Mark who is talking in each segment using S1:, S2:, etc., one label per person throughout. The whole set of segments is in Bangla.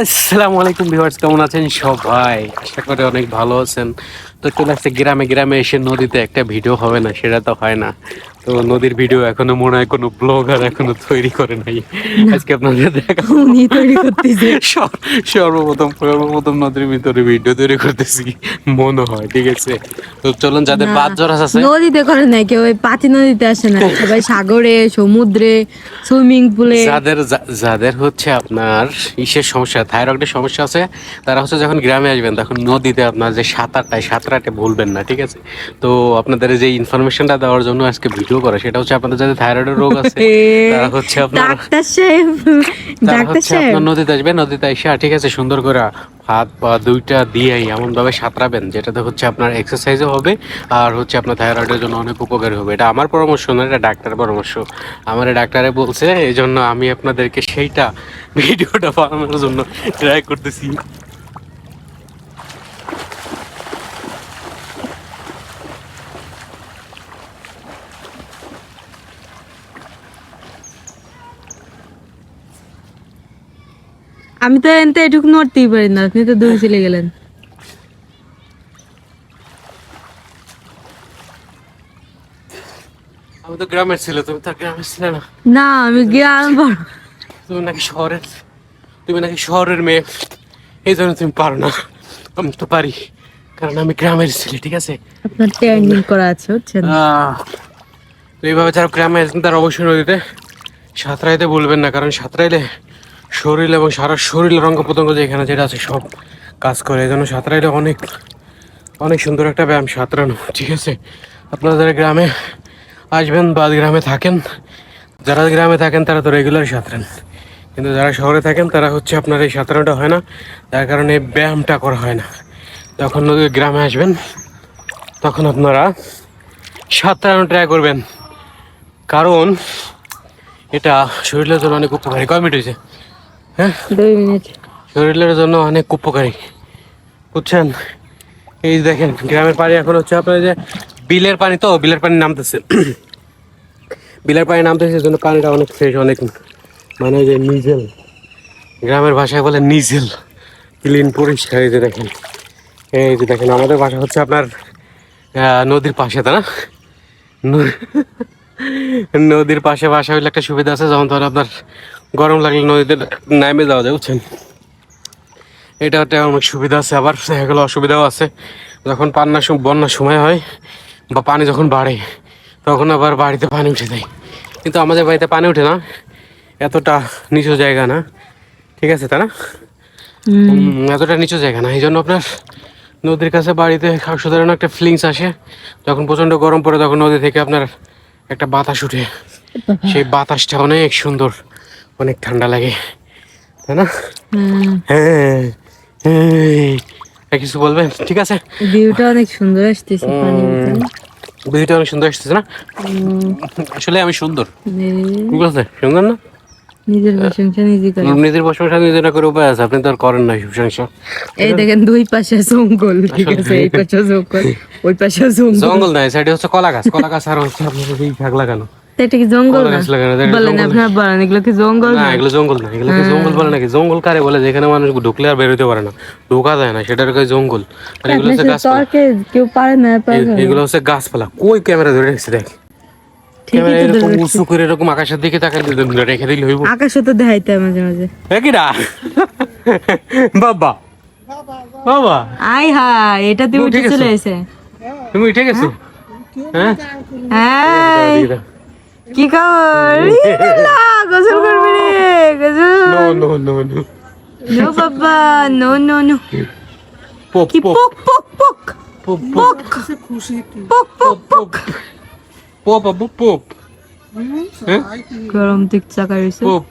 S1: আসসালামু আলাইকুম ভিউয়ার্স, কেমন আছেন সবাই? আশা করি অনেক ভালো আছেন। তো চলে আসছে গ্রামে গ্রামে এসে নদীতে একটা ভিডিও হবে না, সেটা তো হয় না। তো নদীর ভিডিও এখনও মনে হয় কোনো ব্লগার এখনও তৈরি করে নাই। আজকে আপনাদের দেখা
S2: উনি তৈরি করতেছে।
S1: সর্বপ্রথম সর্বপ্রথম নদীর ভিতরে ভিডিও তৈরি করতেছি মনে হয় ঠিক আছে? তো চলুন যাদের জরাস আছে
S2: নদীতে করে না কেউ ওই পাতি নদীতে আসে না। সবাই সাগরে সমুদ্রে সুইমিং পুলে
S1: যাদের যাদের হচ্ছে আপনার ইসের সমস্যা থাইরয়েডের সমস্যা আছে তারা হচ্ছে যখন গ্রামে আসবেন তখন নদীতে আপনার যে সাঁতারটায় সাঁতারাতে ভুলবেন না ঠিক আছে? তো আপনাদের যে ইনফরমেশনটা দেওয়ার জন্য আজকে ভিডিও করা সেটা হচ্ছে আপনাদের যাদের থাইরয়েডের রোগ আছে তারা হচ্ছে আপনার
S2: ডাক্তার সাহেব ডাক্তার সাহেব।
S1: আপনার নদীতে আসবে নদীতে এসে ঠিক আছে সুন্দর করে হাত পা দুইটা দিয়ে এমন ভাবে সাঁতরাবেন যেটাতে হচ্ছে আপনার এক্সারসাইজও হবে আর হচ্ছে আপনার থাইরয়েডের জন্য অনেক উপকারী হবে। এটা আমার পরামর্শ না এটা ডাক্তারের পরামর্শ। আমার ডাক্তারে বলছে এই জন্য আমি আপনাদেরকে সেইটা ভিডিওটা বানানোর জন্য ট্রাই করতেছি।
S2: আমি তো এনতে এটুকু নড়তেই পারি না আপনি তো দূরে চলে গেলেন।
S1: আমি তো গ্রামের ছিল তুমি তো গ্রামের ছিলে না।
S2: না আমি গ্রাম বড়।
S1: তুমি নাকি শহরের তুমি নাকি শহরের মেয়ে। এই জন্য তুমি পারো না। আমি তো পারি কারণ আমি গ্রামের ছেলে ঠিক আছে?
S2: আপনার ট্রেনিং করা আছে বুঝছেন?
S1: তো এইভাবে যারা গ্রামে আছেন তারা অবশ্যই নদীতে সাঁতরাইতে বলবেন না কারণ সাঁতরাইলে শরীর এবং সারা শরীরের অঙ্গ প্রত্যঙ্গ যেখানে যেটা আছে সব কাজ করে। এই জন্য সাঁতরাইলে অনেক অনেক সুন্দর একটা ব্যায়াম সাঁতরানো, ঠিক আছে? আপনারা যারা গ্রামে আসবেন বা গ্রামে থাকেন, যারা গ্রামে থাকেন তারা তো রেগুলার সাঁতরান। কিন্তু যারা শহরে থাকেন তারা হচ্ছে আপনার এই সাঁতরানোটা হয় না, যার কারণে এই ব্যায়ামটা করা হয় না। যখন গ্রামে আসবেন, তখন আপনারা সাঁতরানো ট্রাই করবেন। কারণ এটা শরীরের জন্য অনেক উপকারী। কয় মিনিট হয়েছে? হ্যাঁ?
S2: দুই মিনিট।
S1: শরীরের জন্য অনেক উপকারী। বুঝছেন? এই দেখেন গ্রামের পানি এখন হচ্ছে আপনার যে বিলের পানি তো বিলের পানি নামতেছে। বিলের পানি নামতেছে এই জন্য পানিটা অনেক ফ্রেশ অনেক মানে যে নিজেল গ্রামের ভাষায় বলে নিজেল ক্লিন পরিষ্কার এই যে দেখেন। এই যে দেখেন আমাদের বাসা হচ্ছে আপনার নদীর পাশে তাই ন- নদীর পাশে বাসা হইলে একটা সুবিধা আছে যেমন ধর আপনার গরম লাগলে নদীতে নামে যাওয়া যায় বুঝছেন? এটা একটা অনেক সুবিধা আছে আবার দেখা গেলো অসুবিধাও আছে। যখন পান্নার সম- বন্যার সময় হয় বা পানি যখন বাড়ে তখন আবার বাড়িতে পানি উঠে যায়। কিন্তু আমাদের বাড়িতে পানি উঠে না এতটা নিচু জায়গা না। ঠিক আছে তাই না? এতটা নিচু জায়গা না এই জন্য আপনার নদীর কাছে বাড়িতে সাধারণ একটা ফিলিংস আসে। যখন প্রচণ্ড গরম পড়ে তখন নদী থেকে আপনার একটা বাতাস উঠে সেই বাতাসটা অনেক সুন্দর অনেক ঠান্ডা লাগে তাই না? হ্যাঁ হ্যাঁ। কিছু বলবেন? ঠিক আছে?
S2: ভিউটা অনেক সুন্দর আসতেছে
S1: ভিউটা। অনেক সুন্দর আসতেছে না? আসলে আমি সুন্দর।
S2: নে-
S1: ঠিক আছে সুন্দর না?
S2: নিজের প্রশংসা নিজে করে।
S1: নিজের প্রশংসা নিজের করে উপায় আছে আপনি তো আর করেন না প্রশংসা
S2: এই দেখেন দুই পাশে জঙ্গল ঠিক আছে? এই পাশে জঙ্গল ওই পাশে জঙ্গল।
S1: জঙ্গল নাই সাইডে হচ্ছে কলা গাছ কলা গাছ আর হচ্ছে আপনার এই শাক লাগানো।
S2: এটা কি জঙ্গল না? বলেন আপনার বলেন এগুলো কি জঙ্গল
S1: না এগুলো জঙ্গল না এগুলো কি জঙ্গল বলে নাকি? জঙ্গল কারে বলে? যেখানে মানুষ ঢুকলে আর বেরোতে পারে না ঢোকা যায় না সেটার জঙ্গল। আর এগুলো হচ্ছে গাছপালা।
S2: কেউ পারে না
S1: এগুলো হচ্ছে গাছপালা। কই ক্যামেরা ধরে রেখেছে দেখ। ক্যামেরা এরকম উঁচু করে এরকম আকাশের দিকে তাকালে রেখে দিলে হইব।
S2: আকাশে তো দেখাইতে হয় মাঝে মাঝে।
S1: একইরা বাবা। বাবা।
S2: আই হাই এটা
S1: ও,
S2: উঠে। চলে এসে
S1: তুমি উঠে গেছো? হ্যাঁ? দিয়ে দাও।
S2: কি খবর? গোসল করবি রে গোসল
S1: no no no no
S2: no বাবা নো নো নো
S1: পপ
S2: কি
S1: পপ
S2: পক। পক পক
S1: পপ
S2: পক। পক পক পক।
S1: পপ আবু পপ হ্যাঁ
S2: গরম দিক চাকা রয়েছে
S1: পপ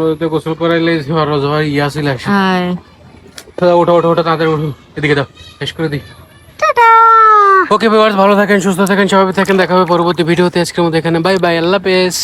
S1: নদীতে গোসল করাইলে ঝড় ঝড় ইয়া ছিল
S2: হাই
S1: ওঠো ওঠো ওঠো তাড়াতাড়ি ওঠো। এদিকে দাও শেষ করে দিই। ওকে ভিউয়ার্স ভালো থাকেন সুস্থ থাকেন সবাই থাকেন দেখা হবে পরবর্তী ভিডিওতে। আজকের মতো এখানে বাই বাই আল্লাহ হাফেজ।